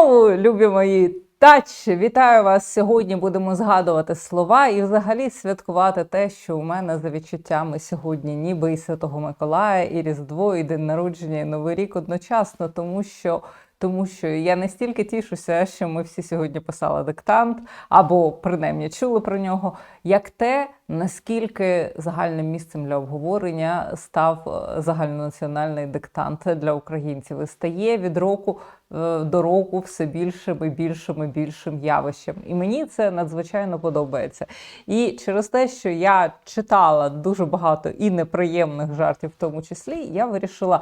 Знову, любі мої тач, вітаю вас! Сьогодні будемо згадувати слова і взагалі святкувати те, що у мене за відчуттями сьогодні ніби і Святого Миколая, і Різдво, і день народження, і Новий рік одночасно, тому що. Тому що я настільки тішуся, що ми всі сьогодні писали диктант, або принаймні чули про нього, як те, наскільки загальним місцем для обговорення став е, загальнонаціональний диктант для українців і стає від року е, до року все більшим і більшим і більшим явищем. І мені це надзвичайно подобається. І через те, що я читала дуже багато і неприємних жартів, в тому числі, я вирішила.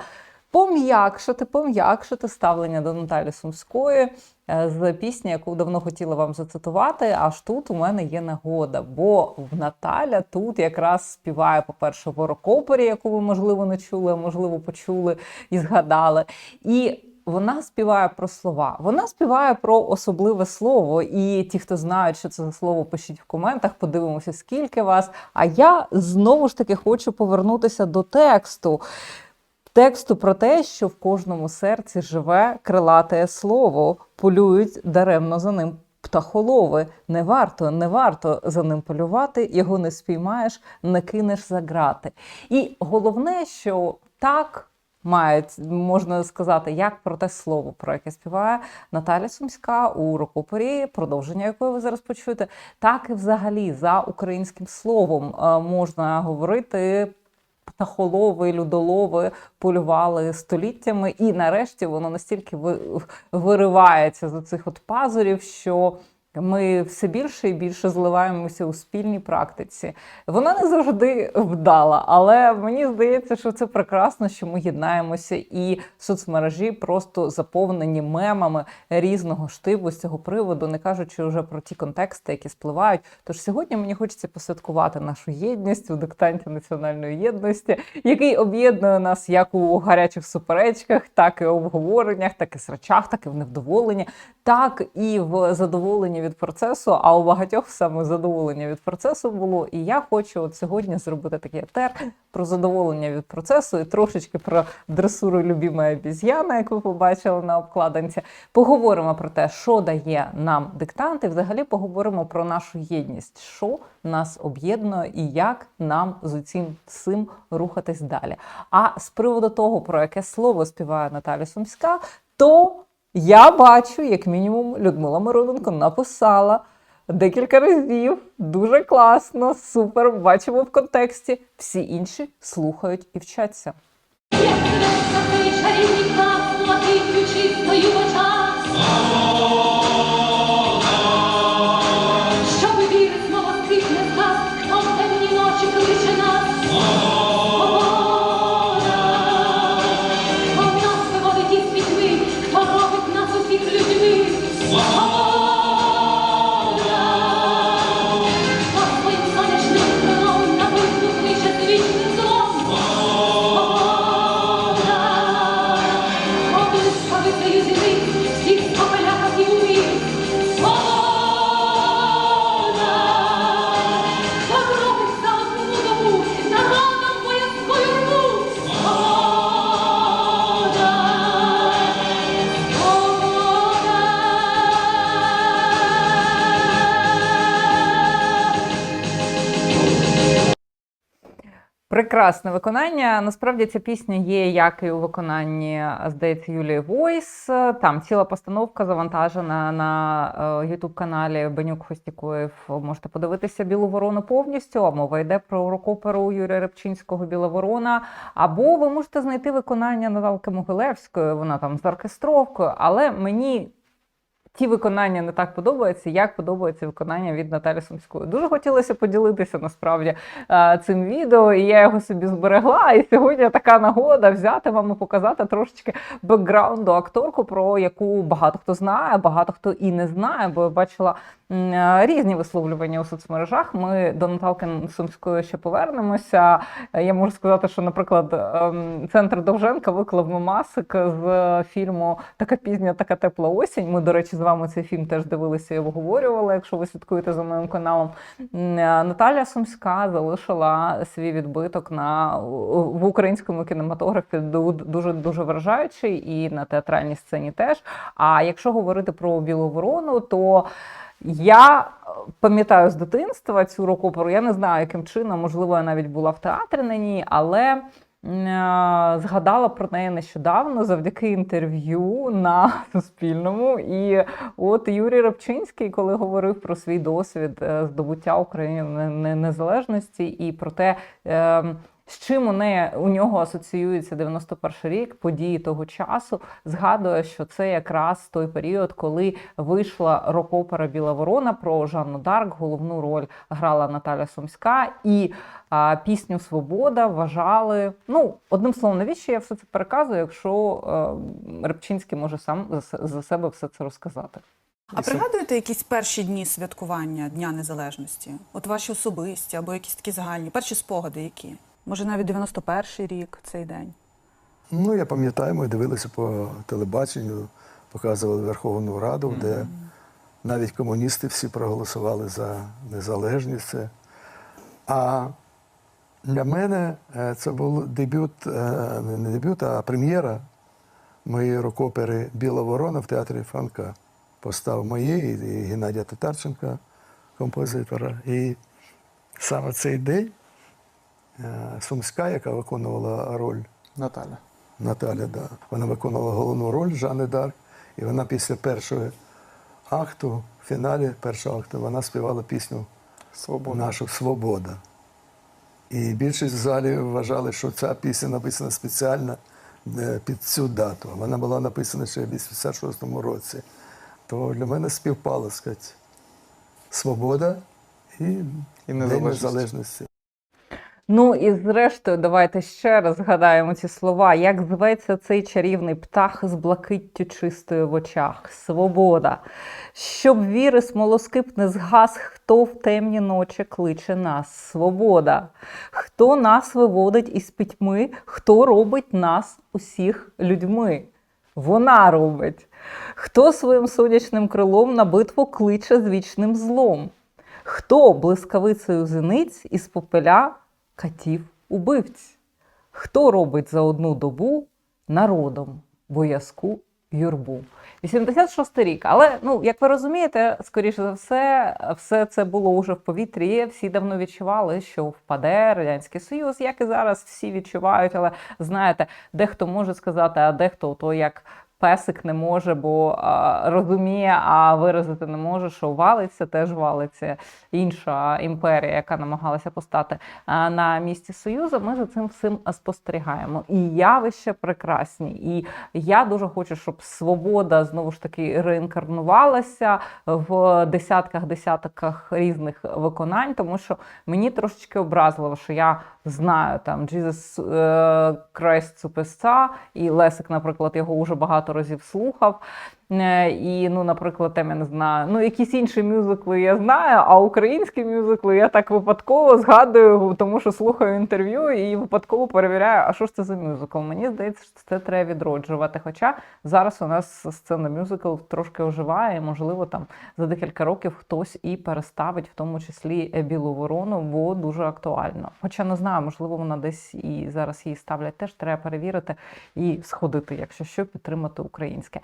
Пом'якшити, пом'якшити ставлення до Наталі Сумської е, з пісні, яку давно хотіла вам зацитувати. Аж тут у мене є нагода, бо Наталя тут якраз співає, по-перше, в орокопері, яку ви, можливо, не чули, а можливо, почули і згадали. І вона співає про слова. Вона співає про особливе слово. І ті, хто знають, що це за слово, пишіть в коментах, подивимося, скільки вас. А я знову ж таки хочу повернутися до тексту тексту про те, що в кожному серці живе крилате слово, полюють даремно за ним. Птахолови не варто, не варто за ним полювати, його не спіймаєш, не кинеш за грати. І головне, що так мають, можна сказати, як про те слово, про яке співає Наталя Сумська у рукопорі, продовження якої ви зараз почуєте, так і взагалі за українським словом е, можна говорити птахолови, людолови полювали століттями, і нарешті воно настільки ви- виривається з цих от пазурів, що. Ми все більше і більше зливаємося у спільній практиці. Вона не завжди вдала, але мені здається, що це прекрасно, що ми єднаємося, і соцмережі просто заповнені мемами різного штибу з цього приводу, не кажучи вже про ті контексти, які спливають. Тож сьогодні мені хочеться посвяткувати нашу єдність у диктанті національної єдності, який об'єднує нас як у гарячих суперечках, так і в обговореннях, так і срачах, так і в невдоволенні, так і в задоволенні від процесу. А у багатьох саме задоволення від процесу було. І я хочу от сьогодні зробити такий етер про задоволення від процесу і трошечки про дресуру любімої обіз'яни, як ви побачили на обкладинці. Поговоримо про те, що дає нам диктант, і взагалі поговоримо про нашу єдність, що нас об'єднує і як нам з цим всім рухатись далі. А з приводу того, про яке слово співає Наталя Сумська, то я бачу, як мінімум, Людмила Мироненко написала декілька разів. Дуже класно, супер. Бачимо в контексті. Всі інші слухають і вчаться. Як очах. Прекрасне виконання. Насправді ця пісня є як і у виконанні, здається, Юлії Войс. Там ціла постановка завантажена на youtube каналі Бенюк Хостікоєв. Можете подивитися Білу ворону повністю. А мова йде про рок-оперу Юрія Репчинського Біла ворона. Або ви можете знайти виконання Наталки Могилевської. Вона там з оркестровкою, але мені ті виконання не так подобаються, як подобається виконання від Наталі Сумської. Дуже хотілося поділитися насправді цим відео, і я його собі зберегла. І сьогодні така нагода взяти вам і показати трошечки бекграунду акторку, про яку багато хто знає, багато хто і не знає, бо я бачила різні висловлювання у соцмережах. Ми до Наталки Сумської ще повернемося. Я можу сказати, що, наприклад, ем, центр Довженка виклав мемасик з фільму Така пізня, така тепла осінь. Ми, до речі, з вами цей фільм теж дивилися і обговорювали, якщо ви слідкуєте за моїм каналом. Е, Наталя Сумська залишила свій відбиток на в українському кінематографі дуже дуже вражаючий і на театральній сцені теж. А якщо говорити про Білу ворону, то я пам'ятаю з дитинства цю рок-оперу. Я не знаю, яким чином, можливо, я навіть була в театрі на ній, але згадала про неї нещодавно завдяки інтерв'ю на Суспільному. І от Юрій Рабчинський, коли говорив про свій досвід е, здобуття України не- не- незалежності і про те. З чим у неї у нього асоціюється 91 рік, події того часу, згадує, що це якраз той період, коли вийшла рок-опера Біла Ворона про Жанну Дарк. Головну роль грала Наталя Сумська, і а, пісню Свобода вважали. Ну, одним словом, навіщо я все це переказую, якщо е, Рибчинський може сам за, за себе все це розказати. А пригадуєте якісь перші дні святкування Дня Незалежності? От ваші особисті або якісь такі загальні, перші спогади які? Може, навіть 91-й рік цей день. Ну, я пам'ятаю, ми дивилися по телебаченню, показували Верховну Раду, де навіть комуністи всі проголосували за незалежність. А для мене е, це був дебют, е, не дебют, а прем'єра моєї рок-опери Біла ворона в театрі Франка. Постав моєї і Геннадія Татарченка, композитора. І саме цей день Сумська, яка виконувала роль Наталя. Наталя, да. Вона виконувала головну роль Жанни Дарк, і вона після першого акту, в фіналі першого акту, вона співала пісню Свобода. нашу Свобода. І більшість в залі вважали, що ця пісня написана спеціально е, під цю дату. Вона була написана ще в 86-му році. То для мене співпало, сказати, свобода і, незалежність. незалежності. Ну і зрештою, давайте ще раз згадаємо ці слова. Як зветься цей чарівний птах з блакиттю чистою в очах? Свобода. Щоб віри смолоскип не згас, хто в темні ночі кличе нас? Свобода. Хто нас виводить із пітьми, хто робить нас усіх людьми? Вона робить. Хто своїм сонячним крилом на битву кличе з вічним злом? Хто блискавицею зениць із попеля катів убивць? Хто робить за одну добу народом боязку юрбу? 86 рік. Але ну, як ви розумієте, скоріше за все, все це було уже в повітрі. Всі давно відчували, що впаде радянський союз, як і зараз всі відчувають. Але знаєте, дехто може сказати, а дехто то як. Песик не може, бо а, розуміє, а виразити не може, що валиться, теж валиться інша імперія, яка намагалася постати на місці Союзу. Ми за цим всім спостерігаємо. І явища прекрасні. І я дуже хочу, щоб свобода знову ж таки реінкарнувалася в десятках десятках різних виконань, тому що мені трошечки образливо, що я знаю там Jesus Christ Superstar, і Лесик, наприклад, його вже багато разів слухав. Е, І, ну, наприклад, там я не знаю, ну якісь інші мюзикли я знаю, а українські мюзикли я так випадково згадую, тому що слухаю інтерв'ю і випадково перевіряю, а що ж це за мюзикл. Мені здається, що це треба відроджувати. Хоча зараз у нас сцена мюзикл трошки оживає, і, можливо, там за декілька років хтось і переставить, в тому числі е, білу ворону, бо дуже актуально. Хоча не знаю, можливо, вона десь і зараз її ставлять. Теж треба перевірити і сходити, якщо що, підтримати українське.